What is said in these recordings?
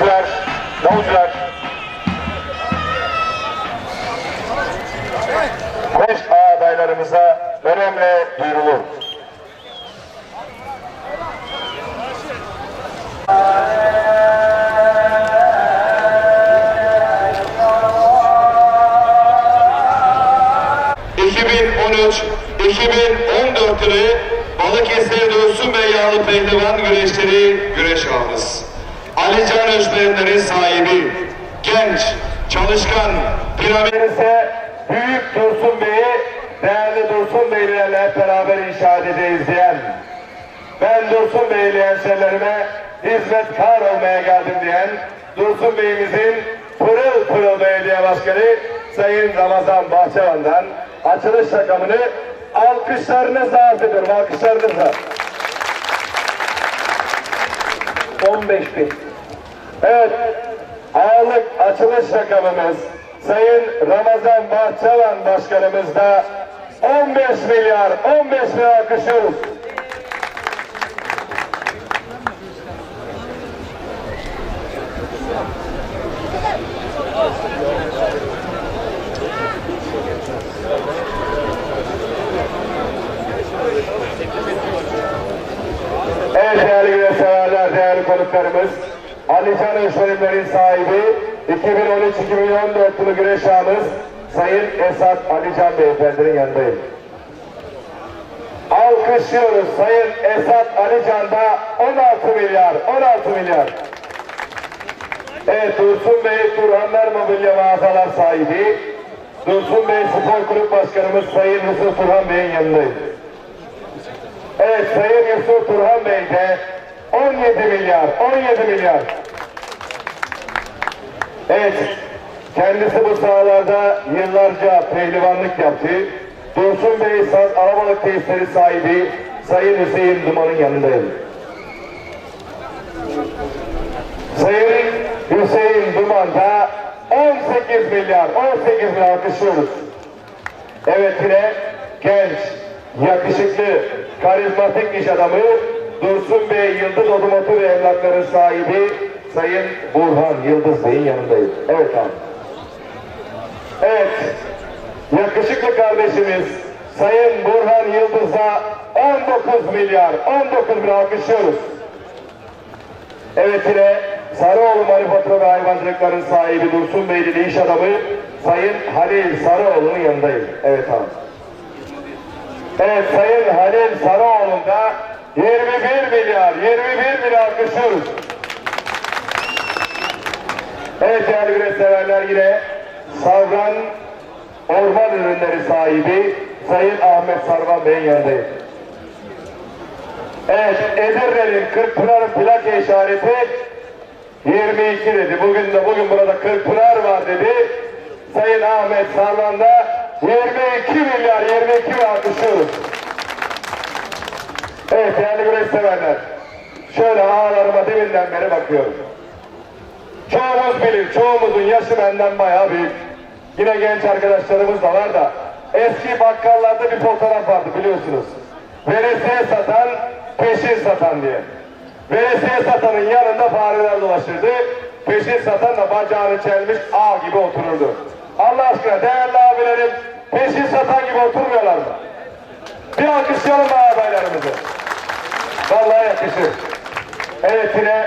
davulcular, davulcular. Çalışkan, piramit ise Büyük Dursun Bey'i değerli Dursun Beylerle hep beraber inşa edeceğiz diyen, ben Dursun Beyli hemşerilerime hizmetkar olmaya geldim diyen Dursun Bey'imizin pırıl pırıl belediye başkanı Sayın Ramazan Bahçevan'dan açılış rakamını alkışlarınızla arz ediyorum. Alkışlarınızla. 15 bin. Evet, ağırlık açılış rakamımız Sayın Ramazan Bahçevan Başkanımız da 15 milyar, 15 milyar alkışlıyoruz. Evet değerli güreşseverler, değerli konuklarımız, Ali Can Özverimlerin sahibi, 2013-2014 yılı güreş ağımız Sayın Esat Ali Can Beyefendinin yanındayım. Alkışlıyoruz Sayın Esat Ali Can'da 16 milyar, 16 milyar. Evet Dursun Bey Turhanlar Mobilya Mağazalar sahibi, Dursun Bey Spor Kulüp Başkanımız Sayın Yusuf Turhan Bey'in yanındayım. Evet Sayın Yusuf Turhan Bey de 17 milyar, 17 milyar. Evet, kendisi bu sahalarda yıllarca pehlivanlık yaptı. Dursun Bey Saz Alabalık Tesisleri sahibi Sayın Hüseyin Duman'ın yanındayım. Sayın Hüseyin Duman da 18 milyar, 18 milyar alkışlıyoruz. Evet yine genç, yakışıklı, karizmatik iş adamı Dursun Bey Yıldız Otomotiv ve Emlakların sahibi Sayın Burhan Yıldız Bey'in yanındayız. Evet abi. Evet, yakışıklı kardeşimiz Sayın Burhan Yıldız'a 19 milyar, 19 milyar alkışlıyoruz. Evet yine Sarıoğlu Manifatura ve Hayvancılıkların sahibi Dursun Beyli iş adamı Sayın Halil Sarıoğlu'nun yanındayım. Evet abi. Evet Sayın Halil Sarıoğlu'nda da 21 milyar, 21 milyar alkışlıyoruz. Evet değerli güreş severler yine Savran Orman Ürünleri sahibi Sayın Ahmet Sarvan Bey'in yanındayım. Evet Edirne'nin Kırkpınar plaka işareti 22 dedi. Bugün de bugün burada Kırkpınar var dedi. Sayın Ahmet Sarvan da 22 milyar 22 milyar alkışlıyoruz. Evet değerli güreş severler. Şöyle ağlarıma deminden beri bakıyorum. Çoğumuz bilir, çoğumuzun yaşı benden bayağı büyük. Yine genç arkadaşlarımız da var da eski bakkallarda bir fotoğraf vardı biliyorsunuz. Veresiye satan, peşin satan diye. Veresiye satanın yanında fareler dolaşırdı. Peşin satan da bacağını çelmiş ağ gibi otururdu. Allah aşkına değerli abilerim peşin satan gibi oturmuyorlar mı? Bir alkışlayalım ağabeylerimizi. Vallahi yakışır. Evet yine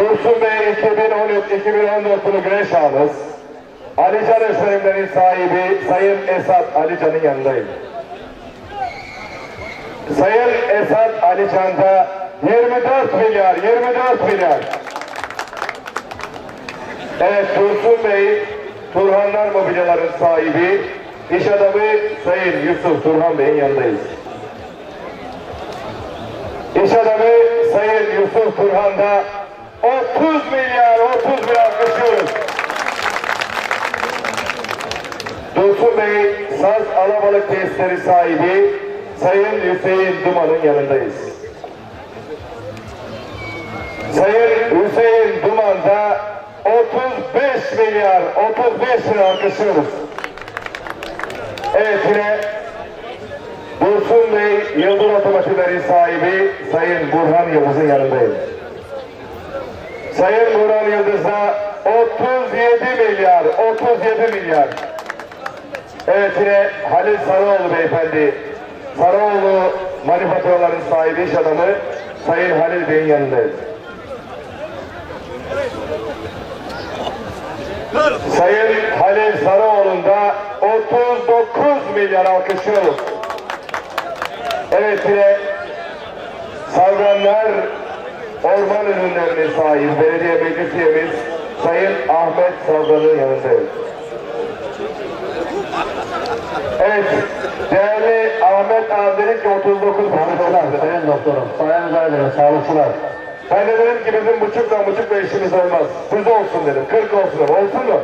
Dursun Bey 2013-2014 yılı güneş ağımız. Ali Can Özverimlerin sahibi Sayın Esat Ali Can'ın yanındayım. Sayın Esat Ali Can'da 24 milyar, 24 milyar. Evet Dursun Bey, Turhanlar Mobilyaların sahibi, iş adamı Sayın Yusuf Turhan Bey'in yanındayız. İş adamı Sayın Yusuf Turhan da 30 milyar, 30 milyar alkışlıyoruz. Dursun Bey, Saz Alabalık Tesisleri sahibi Sayın Hüseyin Duman'ın yanındayız. Sayın Hüseyin Duman da 35 milyar, 35 milyar alkışlıyoruz. Evet yine Dursun Bey, Yıldız Otomotivleri sahibi Sayın Burhan Yıldız'ın yanındayım. Sayın Burhan Yıldız'a 37 milyar, 37 milyar. Evet yine Halil Sarıoğlu beyefendi. Sarıoğlu manifaturaların sahibi iş adamı Sayın Halil Bey'in yanındayız. Sayın Halil Sarıoğlu'nda 39 milyar alkışlıyoruz. Evet yine Savranlar Orman Ürünlerinin sahibi belediye meclis üyemiz Sayın Ahmet Savran'ın yanındayız. Evet, değerli Ahmet abi dedik ki 39 Sağlıkçılar, sayın doktorum, sayenizde ederim, sağlıkçılar. Ben de dedim ki bizim buçukla buçukla işimiz olmaz. Düz olsun dedim, 40 olsun dedim. Olsun mu?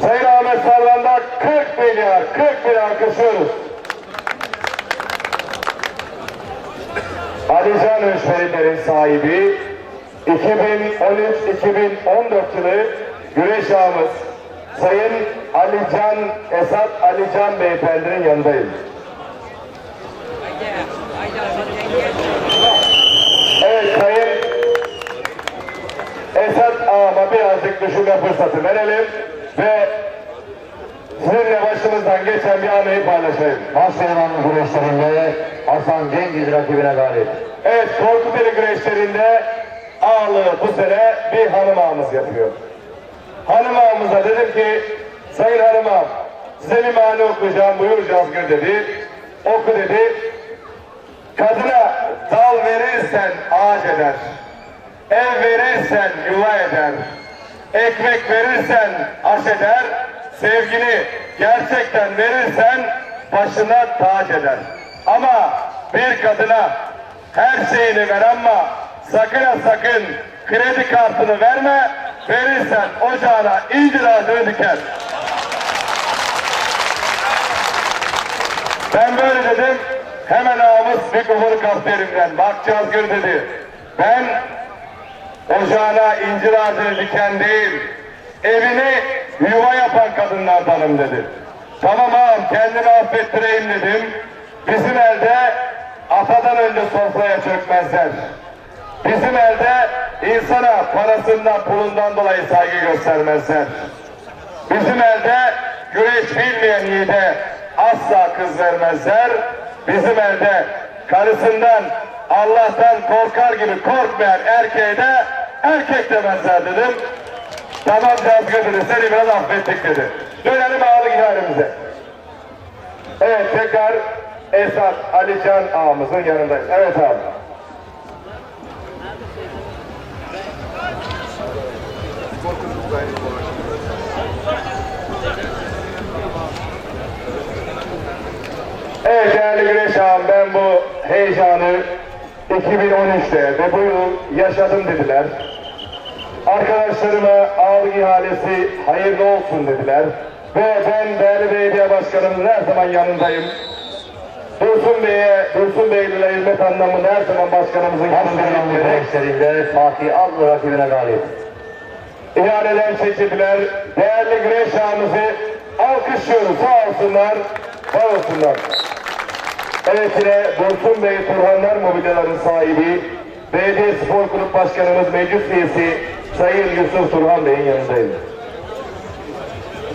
Sayın Ahmet Sarlan'da 40 milyar, 40 milyar alkışlıyoruz. Alican Öşverilerin sahibi 2013-2014 yılı güreş ağımız Sayın Alican Esat Alican Beyefendinin yanındayım. Geçen bir anıyı paylaşayım. Başlayılan güreşlerinde Hasan Cengiz rakibine galip. Evet Korkuteli güreşlerinde ağalığı bu sene bir hanım ağamız yapıyor. Hanım ağamıza dedim ki Sayın hanım ağam size bir mani okuyacağım buyur Cazgır dedi. Oku dedi. Kadına dal verirsen ağaç eder. Ev verirsen yuva eder. Ekmek verirsen aş eder. Sevgini gerçekten verirsen başına taç eder. Ama bir kadına her şeyini ver ama sakın ha sakın kredi kartını verme. Verirsen ocağına incir ağacını diker. Ben böyle dedim. Hemen ağamız mikrofonu kaptı elimden. Bak Cazgır dedi. Ben ocağına incir ağacını diken değil, evini yuva yapan kadınlardanım dedi. Tamam ağam kendimi affettireyim dedim. Bizim elde atadan önce sofraya çökmezler. Bizim elde insana parasından pulundan dolayı saygı göstermezler. Bizim elde güreş bilmeyen yiğide asla kız vermezler. Bizim elde karısından Allah'tan korkar gibi korkmayan erkeğe de erkek demezler dedim. Tamam Cazgır dedi seni biraz affettik dedi. Dönelim ağalık idaremize. Evet tekrar Esat Alican ağamızın yanındayız. Evet abi. Evet değerli güreş ağam ben bu heyecanı 2013'te ve bu yıl yaşadım dediler. Arkadaşlarıma ağlık ihalesi hayırlı olsun dediler. Ve ben değerli belediye başkanımızın her zaman yanındayım. Dursun Bey'e, Dursun Beyli'yle hizmet anlamında her zaman başkanımızın yanındayım. güreşlerinde Fatih Azlı rakibine galip. İhaleden çekildiler. Değerli güreş ağamızı alkışlıyoruz. Sağ olsunlar, var olsunlar. Evet yine Dursun Bey Turhanlar Mobilyaların sahibi, Belediye Spor Kulüp Başkanımız Meclis Üyesi Sayın Yusuf Turhan Bey'in yanındayım.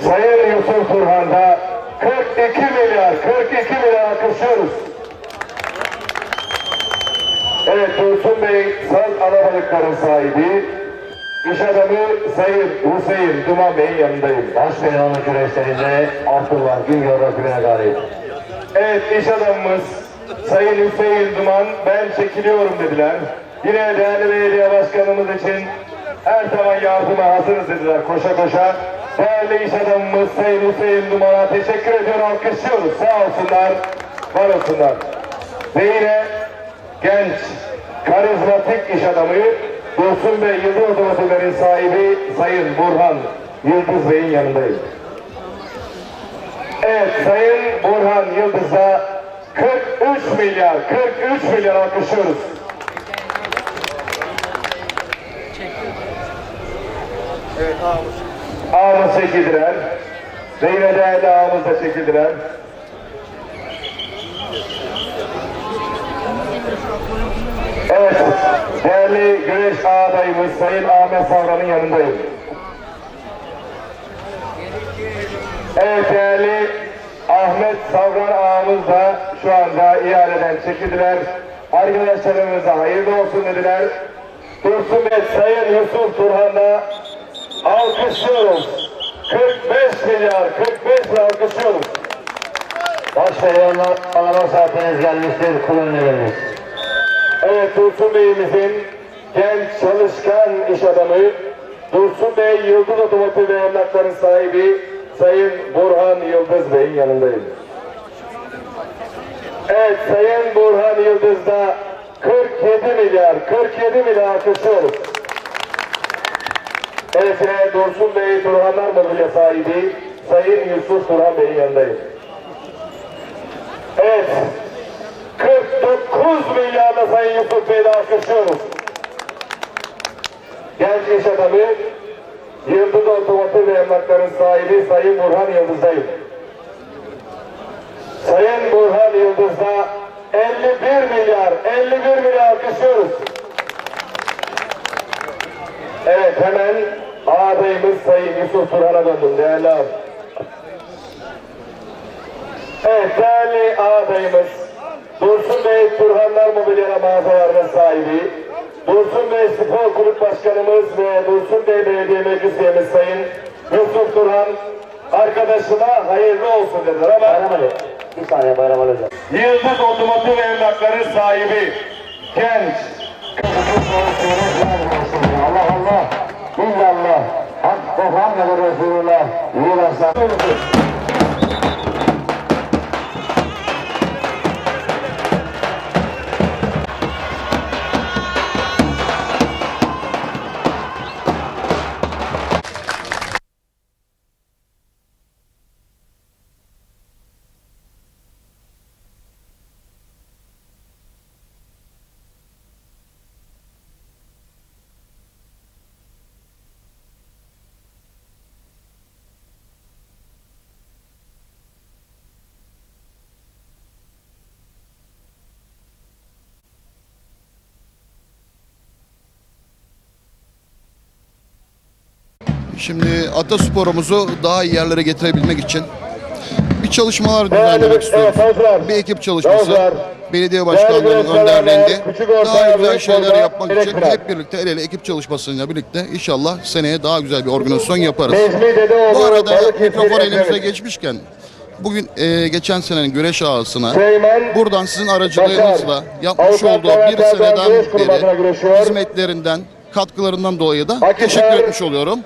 Sayın Yusuf Turhan'da 42 milyar, 42 milyar alkışlıyoruz. Evet Dursun Bey saz alabalıkların sahibi, iş adamı Sayın Hüseyin Duman Bey'in yanındayım. Başlayılan güreşlerinde Abdullah Güngör rakibine galip. Evet iş adamımız Sayın Hüseyin Duman ben çekiliyorum dediler. Yine değerli belediye başkanımız için her zaman yardıma hazırız dediler koşa koşa. Değerli iş adamımız Sayın Hüseyin Duman'a teşekkür ediyor alkışlıyoruz. Sağ olsunlar, var olsunlar. Ve yine genç, karizmatik iş adamı Dursun Bey Yıldız Otomotivlerin sahibi Sayın Burhan Yıldız Bey'in yanındayım. Evet Sayın Burhan Yıldız'a 43 milyar, 43 milyar alkışlıyoruz. Ağımız. Ağımız çekildiler. Ve yine değerli ağımız da çekildiler. Evet, değerli güreş ağabeyimiz Sayın Ahmet Savran'ın yanındayım. Evet değerli Ahmet Savran ağamız da şu anda ihaleden çekildiler. Arkadaşlarımıza hayırlı olsun dediler. Dursun Bey, Sayın Yusuf Turhan'da alkışlıyoruz. 45 milyar, 45 milyar alkışlıyoruz. Başlayalım. Alama saatiniz gelmiştir. Kullanıyoruz. Evet Dursun Bey'imizin genç çalışkan iş adamı Dursun Bey Yıldız Otomotiv ve Emlakların sahibi Sayın Burhan Yıldız Bey'in yanındayım. Evet Sayın Burhan Yıldız'da 47 milyar 47 milyar alkışlıyoruz. Yine Dursun Bey Turhanlar Mobilya sahibi Sayın Yusuf Turhan Bey'in yanındayım. Evet 49 milyarla Sayın Yusuf Bey'le alkışlıyoruz. Genç iş adamı Yıldız Otomotiv ve Emlakların sahibi Sayın Burhan Yıldız'dayım. Sayın Burhan Yıldız'da 51 milyar, 51 milyar alkışlıyoruz. Evet hemen ağabeyimiz Sayın Yusuf Turhan'a döndüm değerli abi. Evet değerli ağabeyimiz Dursun Bey Turhanlar Mobilya mağazalarının sahibi Dursun Bey Spor Kulüp Başkanımız ve Dursun Bey Belediye Meclis Üyemiz Sayın Yusuf Turhan arkadaşıma hayırlı olsun dediler ama Bayram Ali. Bir saniye Bayram Ali hocam. Yıldız Otomotiv Emlakları sahibi genç Allah Allah. İllallah. Muhammed Resulullah. İyi Şimdi atasporumuzu daha iyi yerlere getirebilmek için bir çalışmalar düzenlemek istiyoruz. Bir ekip çalışması, belediye başkanlarının önderliğinde daha güzel şeyler yapmak için hep birlikte el ele ekip çalışmasıyla birlikte inşallah seneye daha güzel bir organizasyon yaparız. Bu arada mikrofon elimize geçmişken bugün e, geçen senenin güreş ağasına buradan sizin aracılığınızla yapmış olduğu bir seneden beri hizmetlerinden katkılarından dolayı da teşekkür etmiş oluyorum.